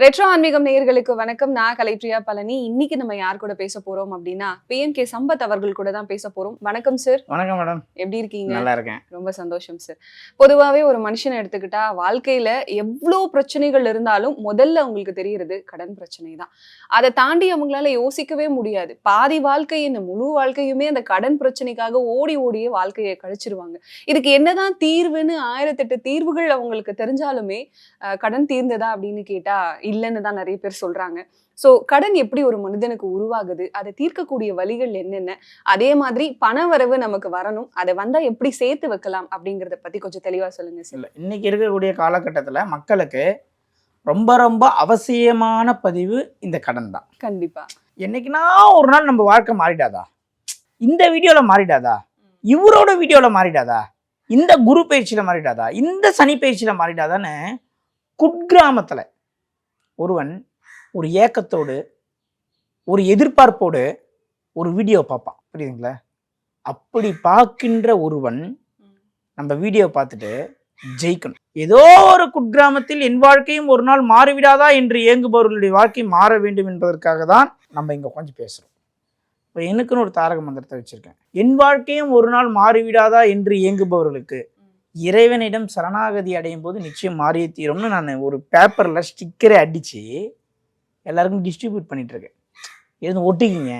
Retro ஆன்மீகம் நேயர்களுக்கு வணக்கம். நான் கலைப்ரியா பழனி. இன்னைக்கு நம்ம யார் கூட பேச போறோம் அப்படின்னா பிஎன் கே சம்பத் அவர்கள் கூட தான் பேச போறோம். வணக்கம் சார் வணக்கம் மேடம் எப்படி இருக்கீங்க? நல்லா இருக்கேன். ரொம்ப சந்தோஷம் சார் பொதுவாவே ஒரு மனுஷனை எடுத்துக்கிட்டா வாழ்க்கையில எவ்வளோ பிரச்சனைகள் இருந்தாலும் முதல்ல அவங்களுக்கு தெரியறது கடன் பிரச்சனை தான். அதை தாண்டி அவங்களால யோசிக்கவே முடியாது. பாதி வாழ்க்கை இந்த முழு வாழ்க்கையுமே அந்த கடன் பிரச்சனைக்காக ஓடி ஓடியே வாழ்க்கையை கழிச்சிருவாங்க. இதுக்கு என்னதான் தீர்வுன்னு ஆயிரத்தெட்டு தீர்வுகள் அவங்களுக்கு தெரிஞ்சாலுமே கடன் தீர்ந்ததா அப்படின்னு கேட்டா இல்லைன்னு தான் நிறைய பேர் சொல்றாங்க. சோ கடன் எப்படி ஒரு மனிதனுக்கு உருவாகுது? அதை தீர்க்கக்கூடிய வழிகள் என்னென்ன? அதே மாதிரி பண வரவு நமக்கு வரணும். அதை வந்தா எப்படி சேர்த்து வைக்கலாம் அப்படிங்கறத பத்தி கொஞ்சம் தெளிவா சொல்லுங்க சார் இன்னைக்கு இருக்கக்கூடிய காலகட்டத்தில் மக்களுக்கு ரொம்ப ரொம்ப அவசியமான பதிவு இந்த கடன் தான். கண்டிப்பா. என்னைக்குனா ஒரு நாள் நம்ம வாழ்க்கை மாறிடாதா? இந்த வீடியோவில் மாறிடாதா? இவரோட வீடியோவில் மாறிடாதா? இந்த குரு பயிற்சியில் மாறிடாதா? இந்த சனி பயிற்சியில் மாறிடாதான்னு குட்கிராமத்தில் ஒருவன் ஒரு ஏக்கத்தோடு ஒரு எதிர்பார்ப்போடு ஒரு வீடியோ பார்ப்பான். புரியுதுங்களா? அப்படி பார்க்கின்ற ஒருவன் நம்ம வீடியோ பார்த்துட்டு ஜெயிக்கணும். ஏதோ ஒரு குட்கிராமத்தில் என் வாழ்க்கையும் ஒரு நாள் மாறிவிடாதா என்று இயங்குபவர்களுடைய வாழ்க்கை மாற வேண்டும் என்பதற்காக தான் நம்ம இங்கே கொஞ்சம் பேசுகிறோம் இப்போ எனக்குன்னு ஒரு தாரக மந்திரத்தை வச்சுருக்கேன். என் வாழ்க்கையும் ஒரு நாள் மாறிவிடாதா என்று இயங்குபவர்களுக்கு இறைவனிடம் சரணாகதி அடையும் போது நிச்சயம் மாறியே தீரும்னு நான் ஒரு பேப்பரில் ஸ்டிக்கரை அடித்து எல்லாருக்கும் டிஸ்ட்ரிபியூட் பண்ணிகிட்ருக்கேன் இருக்கேன் எழுந்து ஒட்டிக்கிங்க.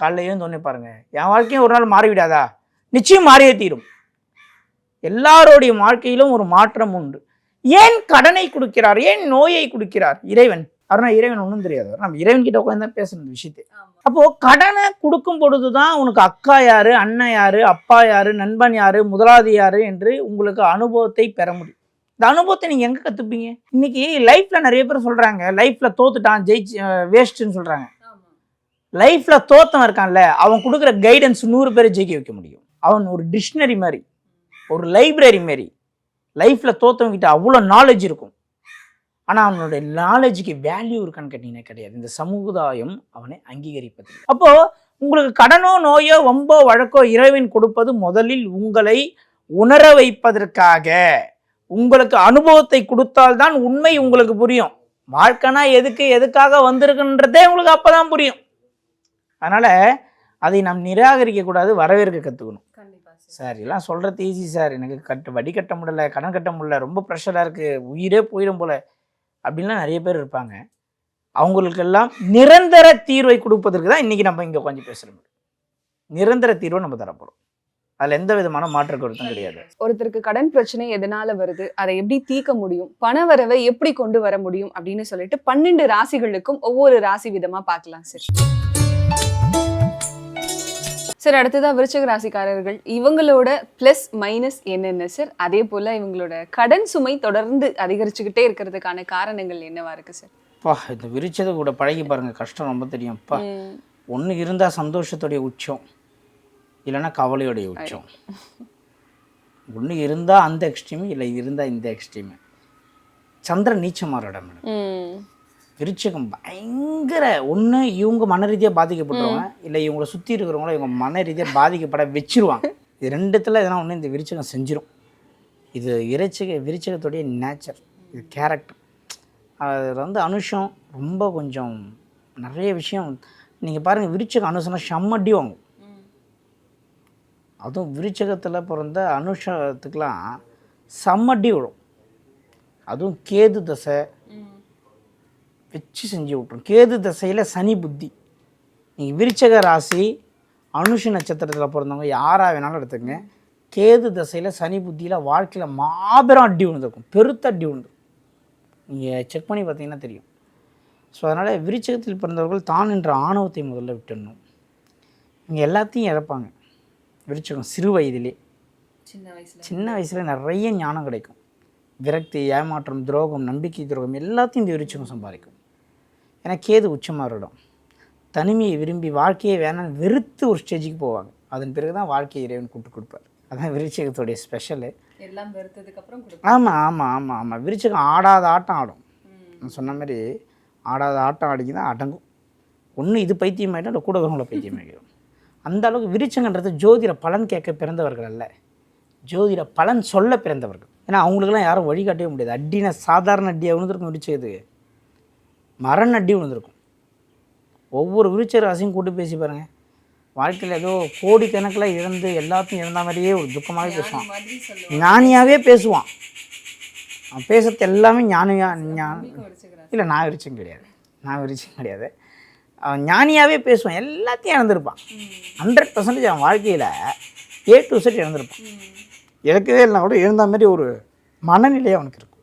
காலைல எழுந்து ஒன்றே பாருங்கள் என் வாழ்க்கையும் ஒரு நாள் மாறிவிடாதா? நிச்சயம் மாறியே தீரும். எல்லாருடைய வாழ்க்கையிலும் ஒரு மாற்றம் உண்டு. ஏன் கடனை கொடுக்கிறார்? ஏன் நோயை கொடுக்கிறார்? இறைவன் அவர்னா இறைவன் ஒன்றும் தெரியாது. நம்ம இறைவன் கிட்ட உட்காந்து தான் பேசணும் இந்த விஷயத்தை. அப்போ கடனை கொடுக்கும் பொழுதுதான் உனக்கு அக்கா யாரு அண்ணன் யாரு அப்பா யாரு நண்பன் யாரு முதலாளி யாரு என்று உங்களுக்கு அனுபவத்தை பெற முடியும். இந்த அனுபவத்தை நீங்க எங்க கத்துப்பீங்க? இன்னைக்கு லைஃப்ல நிறைய பேர் சொல்றாங்க லைஃப்ல தோத்துட்டான் ஜெயிச்சு வேஸ்ட்னு சொல்றாங்க. லைஃப்ல தோத்தவன் இருக்கான்ல அவன் கொடுக்குற கைடன்ஸ் நூறு பேரை ஜெயிக்க வைக்க முடியும். அவன் ஒரு டிக்ஷனரி மாதிரி ஒரு லைப்ரரி மாதிரி. லைஃப்ல தோத்தவங்க கிட்ட அவ்வளோ நாலேஜ் இருக்கும். ஆனா அவனோட நாலேஜுக்கு வேல்யூ இருக்கான்னு கேட்டீங்கன்னா கிடையாது. இந்த சமுதாயம் அவனை அங்கீகரிப்பது. அப்போ உங்களுக்கு கடனோ நோயோ வம்போ வழக்கோ இறைவன் கொடுப்பது முதலில் உங்களை உணர வைப்பதற்காக. உங்களுக்கு அனுபவத்தை கொடுத்தால்தான் உண்மை உங்களுக்கு புரியும். வாழ்க்கைனா எதுக்கு எதுக்காக வந்திருக்குன்றதே உங்களுக்கு அப்பதான் புரியும். அதனால அதை நாம் நிராகரிக்க கூடாது வரவேற்க கண்டிப்பா சார் எல்லாம் சொல்கிறது ஈஸி சார். எனக்கு கட்டு வட்டி கட்ட முடியல கடன் கட்ட முடியல ரொம்ப ப்ரெஷராக இருக்குது உயிரே போயிடும் போல. அப்படின்லாம் நிறைய பேர் இருப்பாங்க. அவங்களுக்கெல்லாம் நிரந்தர தீர்வை கொடுப்பதற்கு தான் இன்றைக்கி நம்ம இங்கே உட்காந்து பேசுகிறோம் நிரந்தர தீர்வை நம்ம தரப்போகிறோம் அதில் எந்த விதமான மாற்று கருத்தும் கிடையாது. ஒருத்தருக்கு கடன் பிரச்சனை எதனால வருது அதை எப்படி தீர்க்க முடியும் பண வரவை எப்படி கொண்டு வர முடியும் அப்படின்னு சொல்லிட்டு பன்னெண்டு ராசிகளுக்கும் ஒவ்வொரு ராசி விதமா பார்க்கலாம் சார் சார் அடுத்ததா விருச்சிக ராசிக்காரர்கள். இவங்களோட பிளஸ் மைனஸ் என்னென்ன சார் அதே போல இவங்களோட கடன் சுமை தொடர்ந்து அதிகரிச்சுக்கிட்டே இருக்கிறதுக்கான காரணங்கள் என்னவா இருக்கு சார் அப்பா இந்த விரிச்சது கூட பழகி பாருங்கள் கஷ்டம் ரொம்ப தெரியும். அப்பா ம், ஒன்று இருந்தால் சந்தோஷத்துடைய உச்சம் இல்லைன்னா கவலையுடைய உச்சம். ஒன்று இருந்தால் அந்த எக்ஸ்ட்ரீமு இல்லை இருந்தால் இந்த எக்ஸ்ட்ரீமு சந்திரன் நீச்சமாற இடம் விருச்சகம் பயங்கர ஒன்று இவங்க மன ரீதியாக பாதிக்கப்பட்டுருவாங்க இல்லை இவங்களை சுற்றி இருக்கிறவங்கள இவங்க மன ரீதியாக பாதிக்கப்பட வச்சிருவாங்க. இது ரெண்டுத்தில் எதனா ஒன்று இந்த விருச்சகம் செஞ்சிரும். இது இறைச்சக விருச்சகத்துடைய நேச்சர் இது கேரக்டர் அதில் வந்து அனுஷம் ரொம்ப கொஞ்சம் நிறைய விஷயம். நீங்கள் பாருங்கள் விருச்சகம் அனுஷம்னா செம்மடி வாங்கும். அதுவும் விருச்சகத்தில் பிறந்த அனுஷத்துக்கெலாம் செம்மடி விடும் அதுவும் கேது தசை வச்சு செஞ்சு விட்ரும் கேது தசையில் சனி புத்தி. நீங்கள் விருச்சக ராசி அனுஷ நட்சத்திரத்தில் பிறந்தவங்க யாராக வேணாலும் எடுத்துக்கங்க. கேது தசையில் சனி புத்தியில் வாழ்க்கையில் மாபெரும் அடி விழுந்திருக்கும் பெருத்த அடி விழுந்திருக்கும் நீங்கள் செக் பண்ணி பார்த்தீங்கன்னா தெரியும். ஸோ அதனால் விருச்சகத்தில் பிறந்தவர்கள் தான் என்ற ஆணவத்தை முதல்ல விட்டுடணும். இங்கே எல்லாத்தையும் இழப்பாங்க. விருச்சகம் சிறு வயதிலே. சின்ன வயசுல. சின்ன வயசில் நிறைய ஞானம் கிடைக்கும். விரக்தி ஏமாற்றம் துரோகம் நம்பிக்கை துரோகம் எல்லாத்தையும் இந்த விருச்சகம் சம்பாதிக்கும். ஏன்னா கேது உச்சமாக இடம் தனிமையை விரும்பி வாழ்க்கையை வேணாம் வெறுத்து ஒரு ஸ்டேஜுக்கு போவாங்க. அதன் பிறகு தான் வாழ்க்கையை இறைவன் கூப்பிட்டு கொடுப்பார். அதான் விருச்சகத்துடைய ஸ்பெஷலு எல்லாம் வெறுத்ததுக்கு அப்புறம் ஆமாம் ஆமாம் ஆமாம் ஆமாம் விருச்சகம் ஆடாத ஆட்டம் ஆடும். நான் சொன்ன மாதிரி ஆடாத ஆட்டம் ஆடிக்கு தான் அடங்கும். ஒன்று இது பைத்தியமாயிடும் இல்லை கூட வரவங்கள பைத்தியமாகிடும் அந்த அளவுக்கு விருச்சங்கன்றது ஜோதிட பலன் கேட்க பிறந்தவர்கள் அல்ல. ஜோதிட பலன் சொல்ல பிறந்தவர்கள். ஏன்னா அவங்களுக்கெல்லாம் யாரும் வழிகாட்டவே முடியாது. அடினா சாதாரண அடியாக விழுந்திருக்கும் விரிச்சதுக்கு மரம் நட்டி விழுந்திருக்கும். ஒவ்வொரு விருச்ச ராசியும் கூட்டு பேசி பாருங்க. வாழ்க்கையில் ஏதோ கோடிக்கணக்கில் இறந்து எல்லாத்தையும் இறந்த மாதிரியே ஒரு துக்கமாகவே பேசுவான். ஞானியாகவே பேசுவான். அவன் பேசுறது எல்லாமே ஞானியா ஞான இல்லை நான் விரிச்சம் கிடையாது. நான் விரிச்சம் கிடையாது. அவன் ஞானியாகவே பேசுவான். எல்லாத்தையும் இழந்திருப்பான் ஹண்ட்ரட் பர்சன்டேஜ் அவன் வாழ்க்கையில் ஏ டு செட் இழந்திருப்பான் இழக்கவே இல்லைனா கூட இருந்த மாதிரி ஒரு மனநிலை அவனுக்கு இருக்கும்.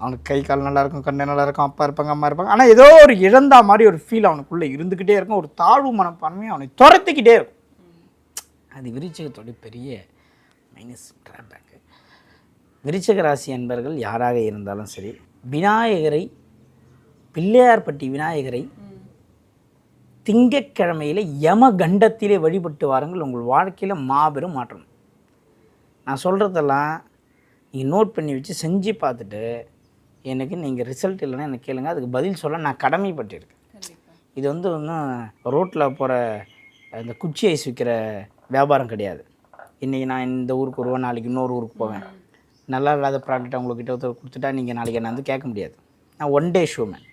அவனுக்கு கை கால் நல்லா இருக்கும் கண்ணு நல்லா இருக்கும் அப்பா இருப்பாங்க அம்மா இருப்பாங்க. ஆனால் ஏதோ ஒரு இழந்த மாதிரி ஒரு ஃபீல் அவனுக்குள்ளே இருந்துக்கிட்டே இருக்கும். ஒரு தாழ்வு மனப்பான்மையும் அவனை துரத்திக்கிட்டே இருக்கும். அது விருச்சிகத்தோட பெரிய மைனஸ் ட்ராபேக்கு விருச்சக ராசி அன்பர்கள் யாராக இருந்தாலும் சரி விநாயகரை பிள்ளையார்பட்டி விநாயகரை திங்கக்கிழமையில் யம கண்டத்திலே வழிபட்டு வாருங்கள். உங்கள் வாழ்க்கையில் மாபெரும் மாற்றம். நான் சொல்கிறதெல்லாம் நீங்கள் நோட் பண்ணி வச்சு செஞ்சு பார்த்துட்டு எனக்கு நீங்கள் ரிசல்ட் இல்லைன்னா எனக்கு கேளுங்க. அதுக்கு பதில் சொல்ல நான் கடமைப்பட்டிருக்கேன். இது வந்து ஒன்றும் ரோட்டில் போகிற இந்த குச்சி ஐஸ் விற்கிற வியாபாரம் கிடையாது. இன்றைக்கி நான் இந்த ஊருக்கு வருவேன் நாளைக்கு இன்னொரு ஊருக்கு போவேன். நல்லா இல்லாத ப்ராடக்ட் உங்கள்கிட்ட ஒருத்தர் கொடுத்துட்டா நீங்கள் நாளைக்கு என்ன வந்து கேட்க முடியாது. நான் ஒன் டே ஷோமேன்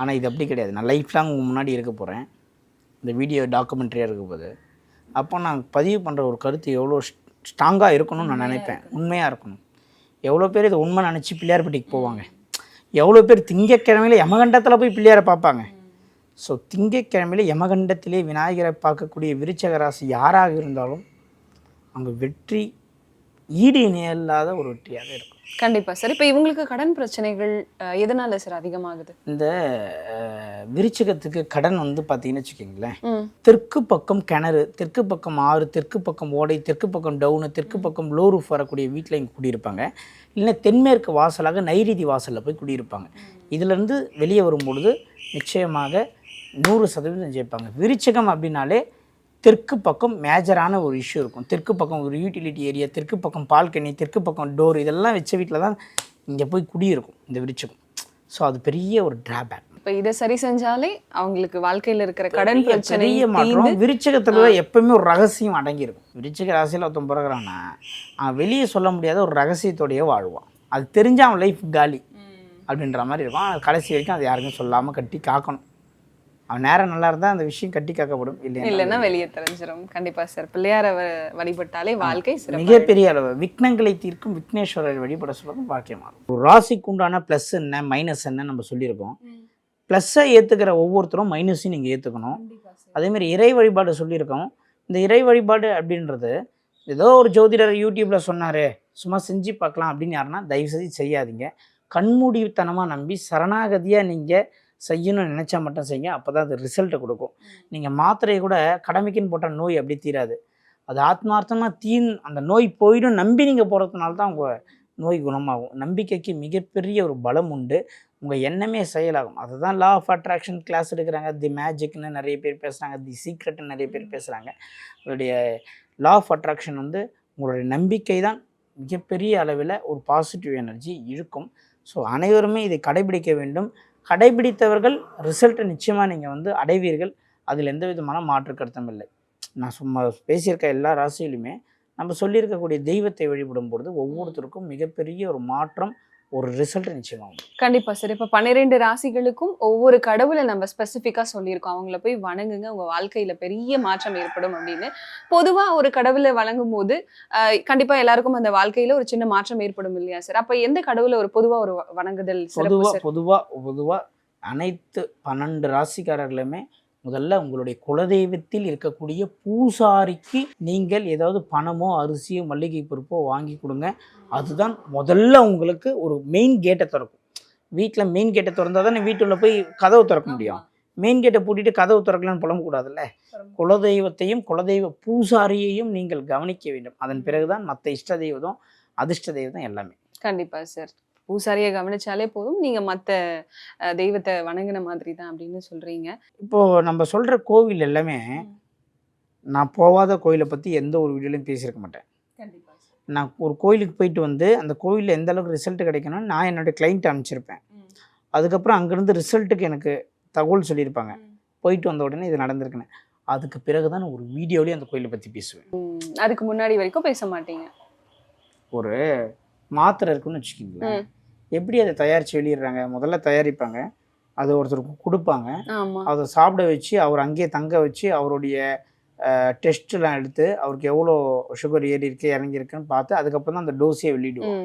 ஆனால் இது அப்படி கிடையாது. நான் லைஃப் லாங் முன்னாடி இருக்க போகிறேன் இந்த வீடியோ டாக்குமெண்ட்ரியாக இருக்க போகுது அப்போ நான் பதிவு பண்ணுற ஒரு கருத்து எவ்வளோ ஸ்ட்ராங்காக இருக்கணும்னு நான் நினைப்பேன். உண்மையாக இருக்கணும். எவ்வளோ பேர் இதை உண்மை நினச்சி பிள்ளையார்பட்டிக்கு போவாங்க. எவ்வளோ பேர் திங்கக்கிழமையில் யமகண்டத்தில் போய் பிள்ளையாரை பார்ப்பாங்க. ஸோ திங்கக்கிழமையில் யமகண்டத்திலே விநாயகரை பார்க்கக்கூடிய விருச்சக ராசி யாராக இருந்தாலும் அங்கே வெற்றி ஈடு இணையில்லாத ஒரு வெற்றியாக இருக்கும். கண்டிப்பா சார் இப்ப இவங்களுக்கு கடன் பிரச்சனைகள் எதனால சார் அதிகமாகுது? இந்த விருச்சிகத்துக்கு கடன் வந்து பார்த்தீங்கன்னு வச்சுக்கிங்களேன். தெற்கு பக்கம் கிணறு தெற்கு பக்கம் ஆறு தெற்கு பக்கம் ஓடை தெற்கு பக்கம் டவுனு தெற்கு பக்கம் லோ ரூஃப் வரக்கூடிய வீட்டில் இங்கே குடியிருப்பாங்க. இல்லைன்னா தென்மேற்கு வாசலாக நைரிதி வாசலில் போய் குடியிருப்பாங்க. இதிலேருந்து வெளியே வரும்பொழுது நிச்சயமாக நூறு சதவீதம் ஜெயிப்பாங்க. விருச்சிகம் அப்படின்னாலே தெற்கு பக்கம் மேஜரான ஒரு இஷ்யூ இருக்கும். தெற்கு பக்கம் ஒரு யூட்டிலிட்டி ஏரியா தெற்கு பக்கம் பால்கனி தெற்கு பக்கம் டோர் இதெல்லாம் வச்ச வீட்டில் தான் இங்கே போய் குடியிருக்கும் இந்த விருச்சிகம் ஸோ அது பெரிய ஒரு டிராபேக் இப்ப இதை சரி செஞ்சாலே அவங்களுக்கு வாழ்க்கையில இருக்கிற கடன் பிரச்சனை மாற்றம். விருச்சிகத்துல எப்பவுமே ஒரு ரகசியம் அடங்கியிருக்கும். விருச்சிக ராசியில் ஒருத்தன் பிறகுறான்னா அவன் வெளியே சொல்ல முடியாத ஒரு ரகசியத்தோடயே வாழ்வான். அது தெரிஞ்சா அவன் லைஃப் காலி அப்படின்ற மாதிரி இருக்கும். அது கடைசி வரைக்கும் அது யாருக்கும் சொல்லாமல் கட்டி காக்கணும். அவன் நேரம் நல்லா இருந்தால் அந்த விஷயம் கட்டி காக்கப்படும் இல்லையா? இல்லைன்னா வெளியே தெரிஞ்சிடும் கண்டிப்பா சார். பிள்ளையார வ- வழிபட்டாலே வாழ்க்கை மிகப்பெரிய அளவு. விக்னங்களை தீர்க்கும் விக்னேஸ்வரர் வழிபட சொல்றது பாக்கியமாகும். ஒரு ராசிக்கு உண்டான ப்ளஸ் என்ன மைனஸ் என்ன நம்ம சொல்லியிருக்கோம். ப்ளஸ்ஸை ஏற்றுக்கிற ஒவ்வொருத்தரும் மைனஸையும் நீங்கள் ஏற்றுக்கணும் அதேமாதிரி இறை வழிபாடு சொல்லியிருக்கோம். இந்த இறை வழிபாடு அப்படின்றது ஏதோ ஒரு ஜோதிடர் யூடியூப்பில் சொன்னார் சும்மா செஞ்சு பார்க்கலாம் அப்படின்னு யாருன்னா தயவு செஞ்சு செய்யாதீங்க. கண்மூடித்தனமாக நம்பி சரணாகதியாக நீங்கள் செய்யணும்னு நினச்சா மட்டும் செய்யுங்க. அப்போ தான் அது ரிசல்ட்டை கொடுக்கும். நீங்கள் மாத்திரையை கூட கடமைக்குன்னு போட்டால் நோய் அப்படி தீராது. அது ஆத்மார்த்தமாக தீன் அந்த நோய் போயிடும் நம்பி நீங்கள் போகிறதுனால தான் உங்கள் நோய் குணமாகும். நம்பிக்கைக்கு மிகப்பெரிய ஒரு பலம் உண்டு. உங்கள் எண்ணமே செயலாகும். அதுதான் லா ஆஃப் அட்ராக்ஷன் கிளாஸ் எடுக்கிறாங்க. தி மேஜிக்னு நிறைய பேர் பேசுகிறாங்க தி சீக்ரெட்னு நிறைய பேர் பேசுகிறாங்க அதோடைய லா ஆஃப் அட்ராக்ஷன் வந்து உங்களுடைய நம்பிக்கை தான் மிகப்பெரிய அளவில் ஒரு பாசிட்டிவ் எனர்ஜி இழுக்கும் ஸோ அனைவருமே இதை கடைபிடிக்க வேண்டும். கடைபிடித்தவர்கள் ரிசல்ட்டை நிச்சயமாக நீங்கள் வந்து அடைவீர்கள். அதில் எந்த விதமான மாற்று கருத்தும் இல்லை. நான் சும்மா பேசியிருக்க எல்லா ராசியிலுமே நம்ம சொல்லியிருக்கக்கூடிய தெய்வத்தை வழிபடும் பொழுது ஒவ்வொருத்தருக்கும் மிகப்பெரிய ஒரு மாற்றம் ஒரு ரிசல்ட் நிச்சயமாகும் கண்டிப்பா சார் இப்ப பன்னிரெண்டு ராசிகளுக்கும் ஒவ்வொரு கடவுளை நம்ம ஸ்பெசிஃபிக்கா சொல்லியிருக்கோம். அவங்கள போய் வணங்குங்க. உங்க வாழ்க்கையில பெரிய மாற்றம் ஏற்படும் அப்படின்னு. பொதுவா ஒரு கடவுளை வணங்கும் போது கண்டிப்பா எல்லாருக்கும் அந்த வாழ்க்கையில ஒரு சின்ன மாற்றம் ஏற்படும் இல்லையா சார் அப்ப எந்த கடவுளை ஒரு பொதுவா ஒரு வணங்குதல் பொதுவாக சார் பொதுவாக பொதுவாக அனைத்து பன்னெண்டு ராசிக்காரர்களுமே முதல்ல உங்களுடைய குலதெய்வத்தில் இருக்கக்கூடிய பூசாரிக்கு நீங்கள் ஏதாவது பணமோ அரிசியோ மல்லிகை பொறுப்போ வாங்கி கொடுங்க. அதுதான் முதல்ல உங்களுக்கு ஒரு மெயின் கேட்டை திறக்கும். வீட்டில் மெயின் கேட்டை திறந்தால் தானே வீட்டுள்ள போய் கதவு திறக்க முடியும். மெயின் கேட்டை பூட்டிட்டு கதவு திறக்கலாம்னு புலம்பக்கூடாதுல்ல குலதெய்வத்தையும் குலதெய்வ பூசாரியையும் நீங்கள் கவனிக்க வேண்டும். அதன் பிறகுதான் மற்ற இஷ்ட தெய்வம் அதிர்ஷ்ட தெய்வம் எல்லாமே. கண்டிப்பா சார் பூசாரியை கவனிச்சாலே போதும். நீங்க மத்த அஹ், தெய்வத்தை வணங்கின மாதிரி தான் அப்படின்னு சொல்றீங்க. இப்போது நம்ம சொல்கிற கோவில் எல்லாமே நான் போகாத கோயிலை பற்றி எந்த ஒரு வீடியோலையும் பேசியிருக்க மாட்டேன். கண்டிப்பா நான் ஒரு கோயிலுக்கு போயிட்டு வந்து அந்த கோயிலில் எந்த அளவுக்கு ரிசல்ட் கிடைக்கணும்னு நான் என்னோட கிளைண்ட் அனுப்பிச்சிருப்பேன். அதுக்கப்புறம் அங்கேருந்து ரிசல்ட்டுக்கு எனக்கு தகவல் சொல்லியிருப்பாங்க. போயிட்டு வந்த உடனே இது நடந்திருக்குன்னு. அதுக்கு பிறகு தான் நான் ஒரு வீடியோலேயே அந்த கோயிலை பற்றி பேசுவேன். அதுக்கு முன்னாடி வரைக்கும் பேச மாட்டீங்க. ஒரு மாத்திரை இருக்குன்னு வச்சுக்கிங்களேன். எப்படி அதை தயாரித்து வெளியிடுறாங்க? முதல்ல தயாரிப்பாங்க. அது ஒருத்தருக்கு கொடுப்பாங்க. அதை சாப்பிட வச்சு அவர் அங்கேயே தங்க வச்சு அவருடைய டெஸ்ட்லாம் எடுத்து அவருக்கு எவ்வளோ சுகர் ஏறி இருக்கு இறங்கியிருக்குன்னு பார்த்து அதுக்கப்புறம் தான் அந்த டோஸையே வெளியிடுவோம்.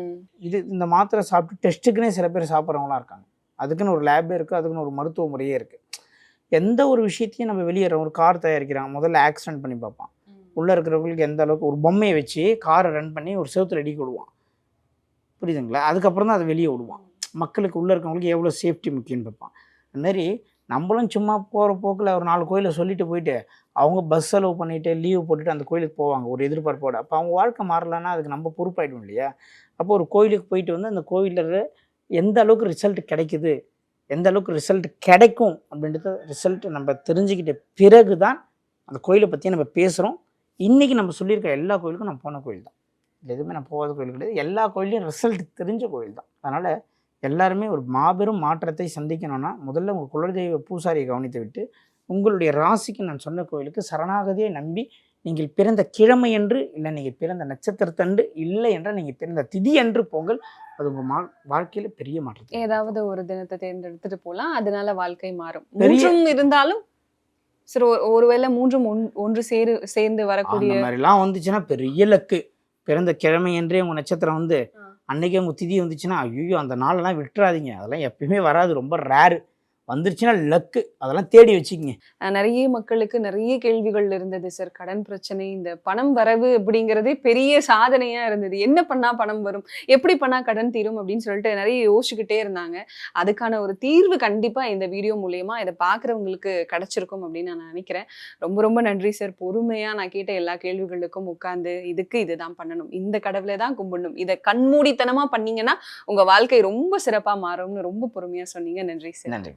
இது இந்த மாத்திரை சாப்பிட்டு டெஸ்ட்டுக்குன்னே சில பேர் சாப்பிட்றவங்களாம் இருக்காங்க. அதுக்குன்னு ஒரு லேபே இருக்குது அதுக்குன்னு ஒரு மருத்துவ முறையே இருக்குது எந்த ஒரு விஷயத்தையும் நம்ம வெளியேறோம் ஒரு கார் தயாரிக்கிறாங்க. முதல்ல ஆக்சிடென்ட் பண்ணி பார்ப்பான். உள்ளே இருக்கிறவங்களுக்கு எந்த அளவுக்கு ஒரு பொம்மையை வச்சு காரை ரன் பண்ணி ஒரு செவுத்துல அடி விடுவான். புரியுதுங்களா? அதுக்கப்புறம் தான் அதை வெளியே விடுவான். மக்களுக்கு உள்ளே இருக்கவங்களுக்கு எவ்வளோ சேஃப்டி முக்கியம்னு பார்ப்பான். அதுமாரி நம்மளும் சும்மா போகிற போக்கில் ஒரு நாலு கோயிலை சொல்லிட்டு போயிட்டு அவங்க பஸ் செலவு பண்ணிவிட்டு லீவு போட்டுட்டு அந்த கோயிலுக்கு போவாங்க ஒரு எதிர்பார்ப்போட. அப்போ அவங்க வாழ்க்கை மாறலன்னா அதுக்கு நம்ம பொறுப்பாயிடும் இல்லையா? அப்போ ஒரு கோயிலுக்கு போயிட்டு வந்து அந்த கோயிலில் எந்த அளவுக்கு ரிசல்ட் கிடைக்குது எந்த அளவுக்கு ரிசல்ட் கிடைக்கும் அப்படின்றத ரிசல்ட் நம்ம தெரிஞ்சுக்கிட்ட பிறகு தான் அந்த கோயிலை பற்றி நம்ம பேசுகிறோம் இன்றைக்கி நம்ம சொல்லியிருக்க எல்லா கோயிலுக்கும் நம்ம போன கோயில் தான். இது எதுவுமே நான் போகாத கோயில் கிடையாது. எல்லா கோயிலையும் ரிசல்ட் தெரிஞ்ச கோயில் தான். அதனால் எல்லாருமே ஒரு மாபெரும் மாற்றத்தை சந்திக்கணும்னா முதல்ல உங்கள் குலதெய்வ பூசாரியை கவனித்து விட்டு உங்களுடைய ராசிக்கு நான் சொன்ன கோயிலுக்கு சரணாகதியை நம்பி நீங்கள் பிறந்த கிழமை என்று இல்லை நீங்கள் பிறந்த நட்சத்திரத்தன்று இல்லை என்றால் நீங்கள் பிறந்த திதி என்று போங்கள் அது உங்கள் மா வாழ்க்கையில் பெரிய மாற்றத்தை ஏதாவது ஒரு தினத்தை தேர்ந்தெடுத்துட்டு போலாம். அதனால வாழ்க்கை மாறும். மூன்றும் இருந்தாலும் சரி ஒரு- ஒருவேளை மூன்றும் ஒன்- ஒன்று சேரு சேர்ந்து வரக்கூடிய மாதிரிலாம் வந்துச்சுன்னா பெரிய லக்கு. பிறந்த கிழமை என்றே உங்கள் நட்சத்திரம் வந்து. அன்னைக்கே உங்கள் திதி வந்துச்சுன்னா ஐயோ அந்த நாளெல்லாம் விட்டுறாதீங்க. அதெல்லாம் எப்பயுமே வராது. ரொம்ப ரேரு வந்துருச்சுன்னா லக்கு. அதெல்லாம் தேடி வச்சுக்கிங்க. நிறைய மக்களுக்கு நிறைய கேள்விகள் இருந்தது சார் கடன் பிரச்சனை இந்த பணம் வரவு அப்படிங்கறதே பெரிய சாதனையா இருந்தது. என்ன பண்ணா பணம் வரும்? எப்படி பண்ணா கடன் தீரும்? அப்படின்னு சொல்லிட்டு நிறைய யோசிச்சுக்கிட்டே இருந்தாங்க. அதுக்கான ஒரு தீர்வு கண்டிப்பா இந்த வீடியோ மூலியமா இதை பாக்குறவங்களுக்கு கிடைச்சிருக்கும் அப்படின்னு நான் நினைக்கிறேன். ரொம்ப ரொம்ப நன்றி சார். பொறுமையா நான் கேட்ட எல்லா கேள்விகளுக்கும் உட்கார்ந்து இதுக்கு இதுதான் பண்ணணும். இந்த கடவுளை தான் கும்பிடணும். இதை கண்மூடித்தனமா பண்ணீங்கன்னா உங்க வாழ்க்கை ரொம்ப சிறப்பா மாறும்னு ரொம்ப பொறுமையா சொன்னீங்க. நன்றி சார். நன்றி.